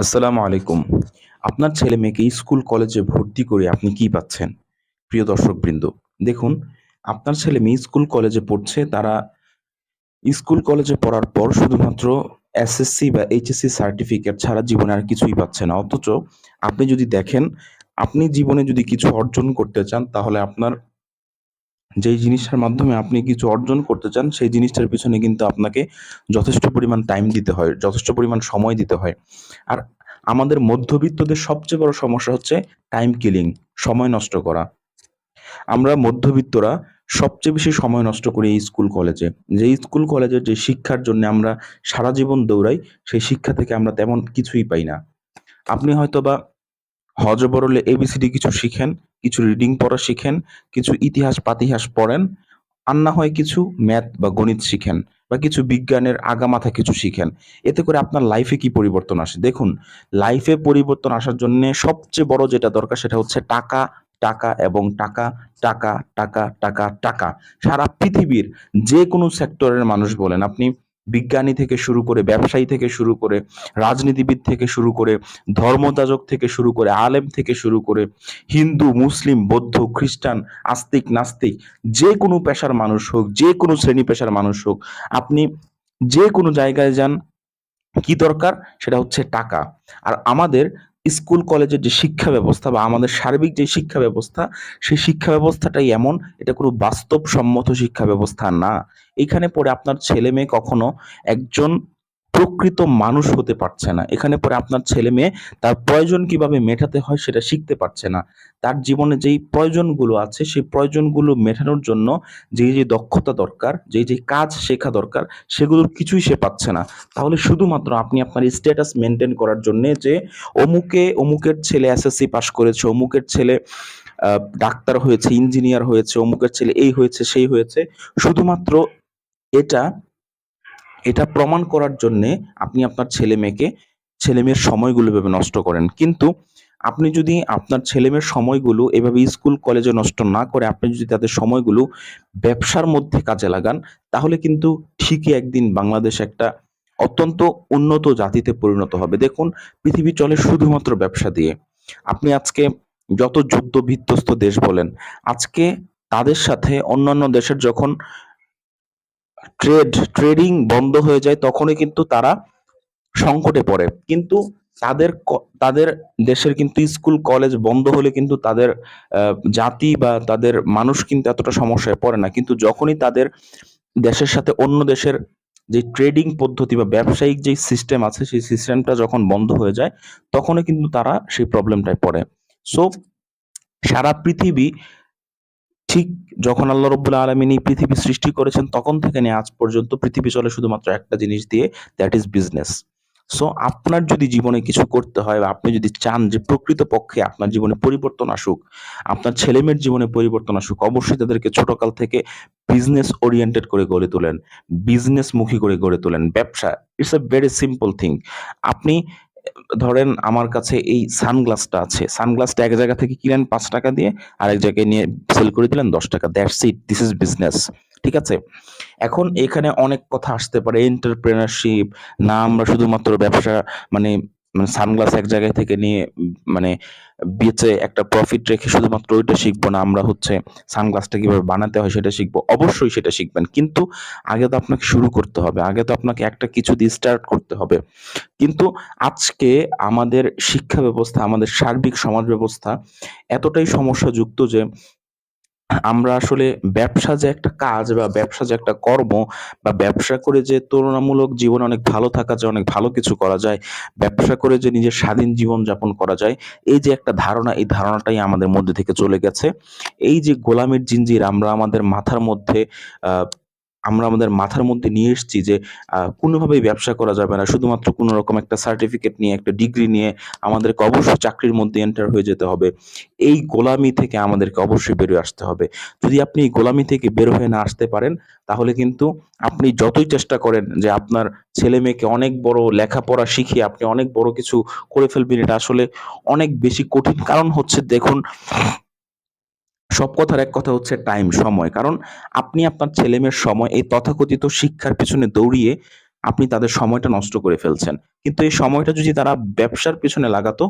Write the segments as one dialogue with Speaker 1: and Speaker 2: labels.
Speaker 1: আসসালামু আলাইকুম। আপনার ছেলে-মেয়েকে স্কুল, কলেজে ভর্তি করে আপনি কি পাচ্ছেন? প্রিয় দর্শকবৃন্দ, দেখুন আপনার ছেলে-মেয়ে স্কুল, কলেজে পড়ছে। তারা স্কুল, কলেজে পড়ার পর শুধুমাত্র এসএসসি বা এইচএসসি সার্টিফিকেট ছাড়া জীবনে আর কিছুই পাচ্ছে না। অথচ আপনি যদি দেখেন, আপনি জীবনে যদি কিছু অর্জন করতে চান, তাহলে আপনার যেই জিনিসটার মাধ্যমে আপনি কিছু অর্জন করতে চান, সেই জিনিসটার পিছনে কিন্তু আপনাকে যথেষ্ট পরিমাণ টাইম দিতে হয়, যথেষ্ট পরিমাণ সময় দিতে হয়। আর আমাদের মধ্যবিত্তদের সবচেয়ে বড় সমস্যা হচ্ছে টাইম কিলিং, সময় নষ্ট করা। আমরা মধ্যবিত্তরা সবচেয়ে বেশি সময় নষ্ট করি এই স্কুল, কলেজে। যে স্কুল, কলেজের যে শিক্ষার জন্যে আমরা সারা জীবন দৌড়াই, সেই শিক্ষা থেকে আমরা তেমন কিছুই পাই না। আপনি হয়তোবা হ-য-ব-র-লে এবিসিডি কিছু শিখেন, কিছু রিডিং পড়া শিখেন, কিছু ইতিহাস-পাতিহাস পড়েন, আর না হয় কিছু ম্যাথ বা গণিত শিখেন বা কিছু বিজ্ঞানের আগামাথা কিছু শিখেন। এতে করে আপনার লাইফে কি পরিবর্তন আসে? দেখুন, লাইফে পরিবর্তন আসার জন্যে সবচেয়ে বড় যেটা দরকার সেটা হচ্ছে টাকা, টাকা এবং টাকা, টাকা, টাকা, টাকা, টাকা। সারা পৃথিবীর যে কোনো সেক্টরের মানুষ বলেন, আপনি বিজ্ঞানী থেকে শুরু করে, ব্যবসায়ী থেকে শুরু করে, রাজনীতিবিদ থেকে শুরু করে, ধর্মযাজক থেকে শুরু করে, আলেম থেকে শুরু করে, হিন্দু, মুসলিম, বৌদ্ধ, খ্রিস্টান, আস্তিক, নাস্তিক যে কোনো পেশার মানুষ হোক, যে কোনো শ্রেণি পেশার মানুষ হোক, আপনি যে কোনো জায়গায় যান, কি দরকার? সেটা হচ্ছে টাকা। আর আমাদের স্কুল, কলেজের যে শিক্ষা ব্যবস্থা বা আমাদের সার্বিক যে শিক্ষা ব্যবস্থা, সেই শিক্ষা ব্যবস্থাটাই এমন, এটা কোনো বাস্তবসম্মত শিক্ষা ব্যবস্থা না। এখানে পড়ে আপনার ছেলে-মেয়ে কখনো একজন প্রকৃত মানুষ হতে পারছে না। এখানে পরে আপনার ছেলে-মেয়ে তার প্রয়োজন কীভাবে মেটাতে হয় সেটা শিখতে পারছে না। তার জীবনে যেই প্রয়োজনগুলো আছে, সেই প্রয়োজনগুলো মেটানোর জন্য যে যে দক্ষতা দরকার, যেই, যে কাজ শেখা দরকার, সেগুলোর কিছুই সে পাচ্ছে না। তাহলে শুধুমাত্র আপনি আপনার স্ট্যাটাস মেনটেন করার জন্যে যে অমুকে, অমুকের ছেলে এসএসসি পাস করেছে, অমুকের ছেলে ডাক্তার হয়েছে, ইঞ্জিনিয়ার হয়েছে, অমুকের ছেলে এই হয়েছে, সেই হয়েছে। শুধুমাত্র এটা, এটা প্রমাণ করার জন্যে আপনি আপনার ছেলে-মেয়েকে ছেলে-মেয়ের সময়গুলো এভাবে নষ্ট করেন। কিন্তু আপনি যদি আপনার ছেলে-মেয়ের সময়গুলো এভাবে স্কুল, কলেজে নষ্ট না করে আপনি যদি তাদের সময়গুলো ব্যবসার মধ্যে কাজে লাগান, তাহলে কিন্তু ঠিকই একদিন বাংলাদেশ একটা অত্যন্ত উন্নত জাতিতে পরিণত হবে। দেখুন, পৃথিবী চলে শুধুমাত্র ব্যবসা দিয়ে। আপনি আজকে যত যুদ্ধ বিধ্বস্ত দেশ বলেন, আজকে তাদের সাথে অন্যান্য দেশের যখন ট্রেড, ট্রেডিং বন্ধ হয়ে যায় তখনই কিন্তু তারা সংকটে পড়ে। কিন্তু তাদের তাদের দেশের কিন্তু স্কুল, কলেজ বন্ধ হলে কিন্তু তাদের জাতি বা তাদের মানুষ কিন্তু এতটা সমস্যায় পড়ে না। কিন্তু যখনই তাদের দেশের সাথে অন্য দেশের যে ট্রেডিং পদ্ধতি বা ব্যবসায়িক যে সিস্টেম আছে, সেই সিস্টেমটা যখন বন্ধ হয়ে যায়, তখনই কিন্তু তারা সেই প্রবলেমটায় পড়ে। সো সারা পৃথিবী ঠিক যখন আল্লাহ রাব্বুল আলামিন এই পৃথিবী সৃষ্টি করেছেন, তখন থেকে নিয়ে আজ পর্যন্ত পৃথিবী চলে শুধুমাত্র একটা জিনিস দিয়ে, দ্যাট ইজ বিজনেস। সো আপনার যদি জীবনে কিছু করতে হয় বা আপনি যদি চান যে প্রকৃতপক্ষে আপনার জীবনে পরিবর্তন আসুক, আপনার ছেলে-মেয়ের জীবনে পরিবর্তন আসুক, অবশ্যই তাদেরকে ছোটকাল থেকে বিজনেস ওরিয়েন্টেড করে গড়ে তোলেন। বিজনেস মুখী করে গড়ে তোলেন। ব্যবসা, it's a very simple thing. আপনি ধরেন আমার কাছে এই সানগ্লাসটা আছে। সানগ্লাসটা এক জায়গা থেকে কিনেন পাঁচ টাকা দিয়ে, আরেক জায়গায় নিয়ে সেল করে দিলেন ৳১০ that's it. This is business. ঠিক আছে? এখন এখানে অনেক কথা আসতে পারে এন্টারপ্রেনারশিপ না আমরা শুধুমাত্র ব্যবসা মানে, মানে সানগ্লাস এক জায়গায় থেকে নিয়ে মানে বেচে একটা প্রফিট রেখে শুধুমাত্র ওইটা শিখব না। আমরা হচ্ছে সানগ্লাসটা কীভাবে বানাতে হয় সেটা শিখব। অবশ্যই সেটা শিখবেন। কিন্তু আগে তো আপনাকে শুরু করতে হবে। আগে তো আপনাকে একটা কিছু দিয়ে স্টার্ট করতে হবে। কিন্তু আজকে আমাদের শিক্ষা ব্যবস্থা, আমাদের সার্বিক সমাজ ব্যবস্থা এতটাই সমস্যাযুক্ত যে আমরা আসলে ব্যবসা যে একটা কাজ বা ব্যবসা যে একটা কর্ম বা ব্যবসা করে যে তুলনামূলক জীবন অনেক ভালো থাকা যায়, অনেক ভালো কিছু করা যায়, ব্যবসা করে যে নিজের স্বাধীন জীবন যাপন করা যায়, এই যে একটা ধারণা, এই ধারণাটাই আমাদের মধ্যে থেকে চলে গেছে। এই যে গোলামের জিঞ্জির আমরা আমাদের মাথার মধ্যে আমরা আমাদের মাথার মধ্যে নিয়ে এসেছি যে কোনোভাবেই ব্যবসা করা যাবে না। শুধুমাত্র কোনরকম একটা সার্টিফিকেট নিয়ে, একটা ডিগ্রি নিয়ে আমাদেরকে অবশ্যই চাকরির মধ্যে এন্টার হয়ে যেতে হবে। এই গোলামি থেকে আমাদেরকে অবশ্যই বেরিয়ে আসতে হবে। যদি আপনি এই গোলামি থেকে বের হয়ে না আসতে পারেন, তাহলে কিন্তু আপনি যতই চেষ্টা করেন যে আপনার ছেলে-মেয়েকে অনেক বড় লেখাপড়া শিখিয়ে আপনি অনেক বড় কিছু করে ফেলবেন, এটা আসলে অনেক বেশি কঠিন। কারণ হচ্ছে দেখুন সব কথার এক কথা হচ্ছে টাইম, সময়। কারণ আপনি আপনার ছেলে-মেয়ের সময় এই তথাকথিত শিক্ষার পেছনে দৌড়িয়ে আপনি তাদের সময়টা নষ্ট করে ফেলছেন। কিন্তু এই সময়টা যদি তারা ব্যবসার পেছনে লাগাতো,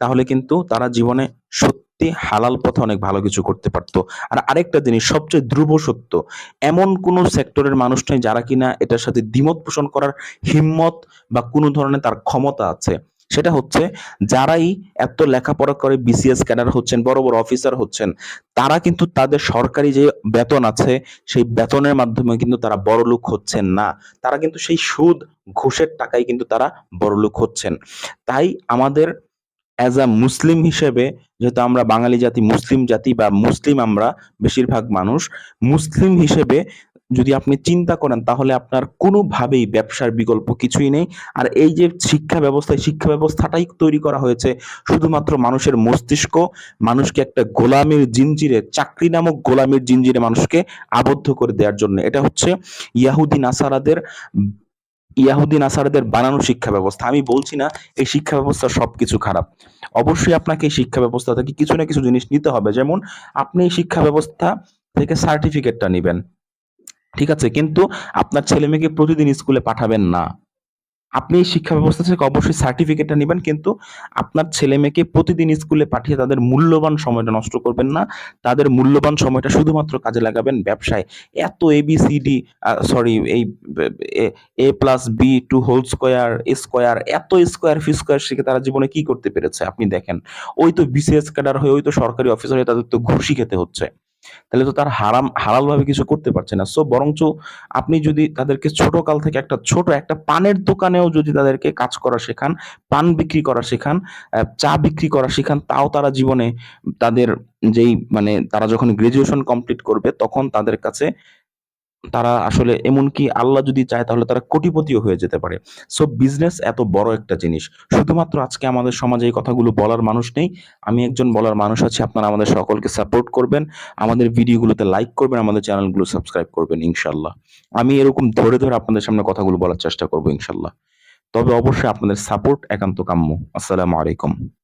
Speaker 1: তাহলে কিন্তু তারা জীবনে সত্যি হালাল পথে অনেক ভালো কিছু করতে পারতো আর আরেকটা জিনিস সবচেয়ে ধ্রুব সত্য, এমন কোন সেক্টরের মানুষ নাই যারা কিনা এটার সাথে দ্বিমত পোষণ করার হিম্মত বা কোনো ধরনের তার ক্ষমতা আছে। সেটা হচ্ছে যারাই এত লেখাপড়া করে বিসিএস ক্যাডার হচ্ছেন, বড়, বড় অফিসার হচ্ছেন, তারা কিন্তু তাদের সরকারি যে বেতন আছে, সেই বেতনের মাধ্যমে কিন্তু তারা বড়লোক হচ্ছেন না। তারা কিন্তু সেই সুদ, ঘুষের টাকায় কিন্তু তারা বড়লোক হচ্ছেন। তাই আমাদের অ্যাজ আ মুসলিম হিসেবে যেহেতু আমরা বাঙালি জাতি, মুসলিম জাতি বা মুসলিম আমরা বেশিরভাগ মানুষ, মুসলিম হিসেবে যদি আপনি চিন্তা করেন তাহলে আপনার কোনোভাবেই ব্যবসার বিকল্প কিছুই নেই। আর এই যে শিক্ষা ব্যবস্থা, এই শিক্ষা ব্যবস্থাটাই তৈরি করা হয়েছে শুধুমাত্র মানুষের মস্তিষ্ক, মানুষকে একটা গোলামির জিঞ্জিরে, চাকরি নামক গোলামির জিঞ্জিরে মানুষকে আবদ্ধ করে দেওয়ার জন্য। এটা হচ্ছে ইয়াহুদি নাসারাদের ইয়াহুদি নাসারাদের বানানো শিক্ষা ব্যবস্থা। আমি বলছি না এই শিক্ষা ব্যবস্থার সবকিছু খারাপ। অবশ্যই আপনাকে এই শিক্ষা ব্যবস্থা থেকে কিছু না কিছু জিনিস নিতে হবে। যেমন আপনি এই শিক্ষা ব্যবস্থা থেকে সার্টিফিকেটটা নিবেন। ঠিক আছে? কিন্তু আপনার ছেলে মেয়েকে প্রতিদিন স্কুলে পাঠাবেন না। আপনি এই শিক্ষা ব্যবস্থা থেকে অবশ্যই সার্টিফিকেটটা নিবেন কিন্তু আপনার ছেলেমেয়েকে প্রতিদিন স্কুলে পাঠিয়ে তাদের মূল্যবান সময়টা নষ্ট করবেন না। তাদের মূল্যবান সময়টা শুধুমাত্র কাজে লাগাবেন ব্যবসায়। এত A B C D sorry এই A plus B two whole square, square এত স্কোয়ার ফি স্কোয়ার শিখে তারা জীবনে কি করতে পেরেছে আপনি দেখেন। ওই তো বিসিএস ক্যাডার হয়ে ওই তো সরকারি অফিসার হয়ে তাদের তো ঘুষি খেতে হচ্ছে। তাহলে তো তার হারাম হালালভাবে কিছু করতে পারছে না। সো বরঞ্চ আপনি যদি তাদেরকে ছোট কাল থেকে একটা ছোট একটা পানের দোকানেও যদি তাদেরকে কাজ করা শেখান, পান বিক্রি করা শেখান, চা বিক্রি করা শেখান, তাও তারা জীবনে তাদের যেই মানে তারা যখন গ্রাজুয়েশন কমপ্লিট করবে তখন তাদের কাছে তারা আসলে এমনকি আল্লাহ যদি চায় তাহলে তারা কোটিপতিও হয়ে যেতে পারে। সো বিজনেস এত বড় একটা জিনিস। শুধুমাত্র আজকে আমাদের সমাজে এই কথাগুলো বলার মানুষ নেই। আমি একজন বলার মানুষ আছি। আপনারা আমাদের সকলকে সাপোর্ট করবেন। আমাদের ভিডিওগুলোতে লাইক করবেন, আমাদের চ্যানেলগুলো সাবস্ক্রাইব করবেন ইনশাআল্লাহ। আমি এরকম ধরে, ধরে আপনাদের সামনে কথাগুলো বলার চেষ্টা করব ইনশাআল্লাহ। তবে অবশ্যই আপনাদের সাপোর্ট একান্ত কাম্য। আসসালামু আলাইকুম।